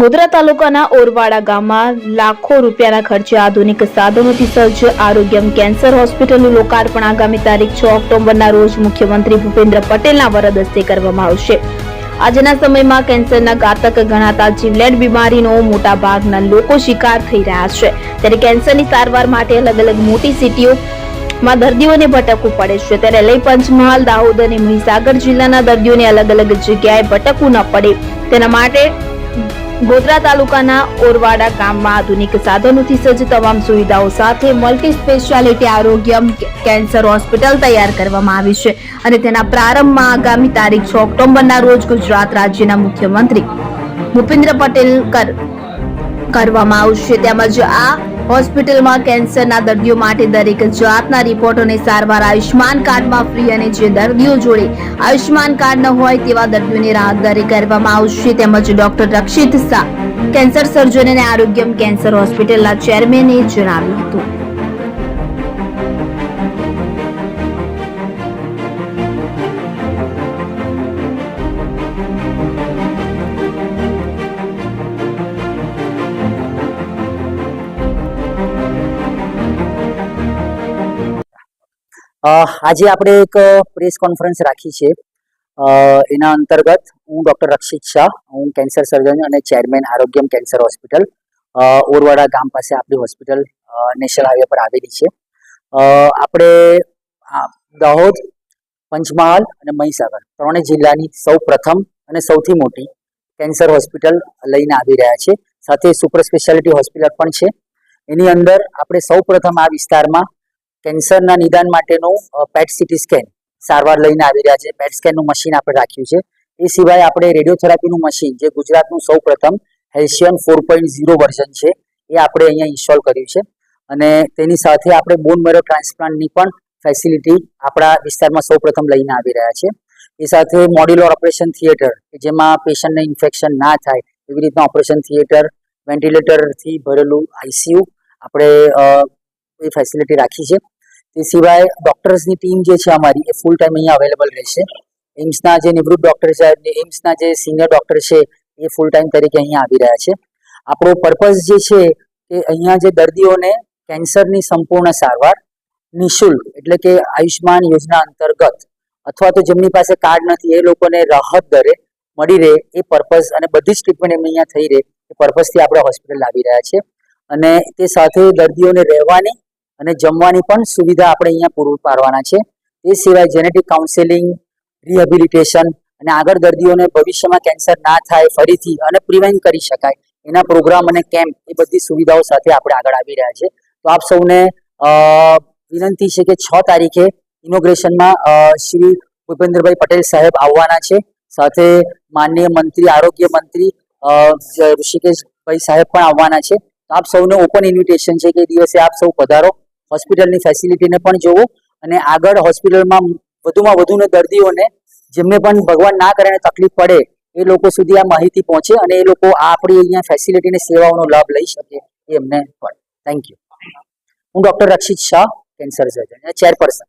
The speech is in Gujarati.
ગોધરા તાલુકાના ઓરવાડા ગામમાં લાખો રૂપિયાના ખર્ચે આધુનિક સાધનોથી સજ્જ આરોગ્યમ કેન્સર હોસ્પિટલનું લોકાર્પણ આગામી તારીખ છ ઓક્ટોબરના રોજ મુખ્યમંત્રી ભૂપેન્દ્ર પટેલના વરદ હસ્તે કરવામાં આવશે. આજના સમયમાં કેન્સરના ઘાતક ગણાતા જીવલેણ બીમારીનો મોટા ભાગના લોકો શિકાર થઈ રહ્યા છે. ત્યારે કેન્સરની સારવાર માટે અલગ અલગ મોટી સિટીઓ માં દર્દીઓને ભટકવું પડે છે. ત્યારે લઈ પંચમહાલ, દાહોદ અને મહીસાગર જિલ્લાના દર્દીઓને અલગ અલગ જગ્યાએ ભટકવું ન પડે. તેના માટે ગોધરા તાલુકાના ઓરવાડા ગામમાં આધુનિક સાધનોથી સજ્જ તમામ સુવિધાઓ સાથે મલ્ટી સ્પેશિયાલિટી આરોગ્ય કેન્સર હોસ્પિટલ તૈયાર કરવામાં આવી છે અને તેના પ્રારંભમાં આગામી તારીખ છ ઓક્ટોબરના રોજ ગુજરાત રાજ્યના મુખ્યમંત્રી ભૂપેન્દ્ર પટેલ કર, કરવામાં આવશે. તેમજ આ હોસ્પિટલમાં કેન્સરના દર્દીઓ માટે દરેક જાતના રિપોર્ટ અને સારવાર આયુષ્યમાન કાર્ડમાં ફ્રી અને જે દર્દીઓ જોડે આયુષ્યમાન કાર્ડ ન હોય તેવા દર્દીઓને રાહતદારી કરવામાં આવશે તેમજ doctor Rakshit Shah, cancer surgeon અને આરોગ્યમ કેન્સર હોસ્પિટલના ચેરમેને જણાવ્યું હતું. આજે આપણે એક પ્રેસ કોન્ફરન્સ રાખી છે. એના અંતર્ગત હું ડૉક્ટર રક્ષિત શાહ, હું કેન્સર સર્જન અને chairman Arogyam cancer hospital Orvada ગામ પાસે આપણી હોસ્પિટલ નેશનલ હાઈવે પર આવેલી છે. આપણે દાહોદ, પંચમહાલ અને મહીસાગર ત્રણેય જિલ્લાની સૌ પ્રથમ અને સૌથી મોટી કેન્સર હોસ્પિટલ લઈને આવી રહ્યા છે. સાથે સુપર સ્પેશિયાલિટી હોસ્પિટલ પણ છે. એની અંદર આપણે સૌ પ્રથમ આ વિસ્તારમાં કેન્સરના નિદાન માટેનું પેટ સિટી સ્કેન સારવાર લઈને આવી રહ્યા છે. પેટ સ્કેનનું મશીન આપણે રાખ્યું છે. એ સિવાય આપણે રેડિયોથેરાપીનું મશીન જે ગુજરાતનું સૌ પ્રથમ હેલ્શિયન ફોર પોઈન્ટ ઝીરો વર્ઝન છે, એ આપણે અહીંયા ઇન્સ્ટોલ કર્યું છે. અને તેની સાથે આપણે બોન મેરો ટ્રાન્સપ્લાન્ટની પણ ફેસિલિટી આપણા વિસ્તારમાં સૌ પ્રથમ લઈને આવી રહ્યા છે. એ સાથે મોડ્યુલર ઓપરેશન થિયેટર જેમાં પેશન્ટને ઇન્ફેક્શન ના થાય, એવી રીતના ઓપરેશન થિયેટર વેન્ટિલેટરથી ભરેલું આઈસીયુ આપણે એ ફેસિલિટી રાખી છે. તે સિવાય ડોક્ટર્સની ટીમ જે છે અમારી, એ ફૂલ ટાઈમ અહીંયા અવેલેબલ રહેશે. એમ્સના જે નિવૃત્ત ડોક્ટર છે ને એમ્સના જે સિનિયર ડોક્ટર છે, એ ફૂલ ટાઈમ તરીકે અહીંયા આવી રહ્યા છે. આપણો પર્પઝ જે છે કે અહીંયા જે દર્દીઓને કેન્સરની સંપૂર્ણ સારવાર, નિઃશુલ્ક એટલે કે આયુષ્માન યોજના અંતર્ગત અથવા તો જેમની પાસે કાર્ડ નથી, એ લોકોને રાહત દરે મળી રહે એ પર્પઝ અને બધી જ ટ્રીટમેન્ટ એમની અહીંયા થઈ રહે એ પર્પઝથી આપણે હોસ્પિટલ લાવી રહ્યા છે અને તે સાથે દર્દીઓને રહેવાની અને જમવાની પણ સુવિધા આપણે અહીંયા પૂરું પાડવાના છે. એ સિવાય જેનેટિક કાઉન્સેલિંગ રિહેબિલિટેશન અને આગળ દર્દીઓને ભવિષ્યમાં કેન્સર ના થાય, ફરીથી અને પ્રિવેન્ટ કરી શકાય, એના પ્રોગ્રામ અને કેમ્પ એ બધી સુવિધાઓ સાથે આપણે આગળ આવી રહ્યા છે. તો આપ સૌને વિનંતી છે કે છ તારીખે ઇનોગ્રેશનમાં શ્રી ભૂપેન્દ્રભાઈ પટેલ સાહેબ આવવાના છે. સાથે માનનીય મંત્રી, આરોગ્ય મંત્રી ઋષિકેશભાઈ સાહેબ પણ આવવાના છે. આપ સૌને ઓપન ઇન્વિટેશન છે કે દિવસે આપ સૌ પધારો. હોસ્પિટલની ફેસિલિટીને પણ જોવો અને આગળ હોસ્પિટલમાં વધુમાં વધુને દર્દીઓને જેમને પણ ભગવાન ના કરે તકલીફ પડે એ લોકો સુધી આ માહિતી પહોંચે અને એ લોકો આ આપણી અહીંયા ફેસિલિટીને સેવાઓનો લાભ લઈ શકે એમને પણ. થેન્ક યુ હું doctor Rakshit Shah cancer surgeon chairperson